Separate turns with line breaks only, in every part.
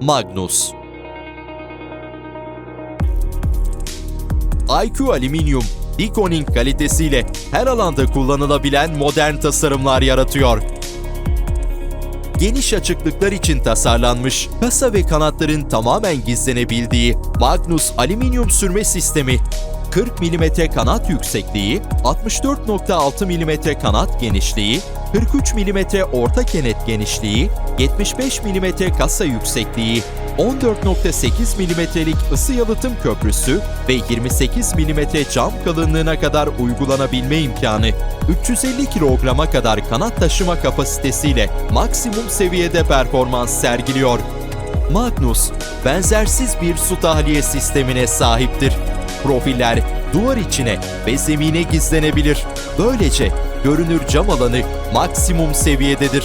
Magnus. IQ Alüminyum, Deconing kalitesiyle her alanda kullanılabilen modern tasarımlar yaratıyor. Geniş açıklıklar için tasarlanmış, kasa ve kanatların tamamen gizlenebildiği Magnus alüminyum sürme sistemi 40 mm kanat yüksekliği, 64.6 mm kanat genişliği, 43 mm orta kenet genişliği, 75 mm kasa yüksekliği, 14.8 mm'lik ısı yalıtım köprüsü ve 28 mm cam kalınlığına kadar uygulanabilme imkanı, 350 kilograma kadar kanat taşıma kapasitesiyle maksimum seviyede performans sergiliyor. Magnus, benzersiz bir su tahliye sistemine sahiptir. Profiller duvar içine ve zemine gizlenebilir. Böylece görünür cam alanı maksimum seviyededir.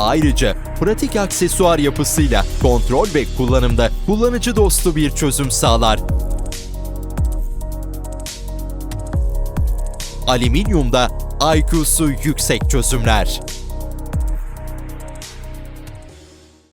Ayrıca pratik aksesuar yapısıyla kontrol ve kullanımda kullanıcı dostu bir çözüm sağlar. Alüminyumda IQ'su yüksek çözümler.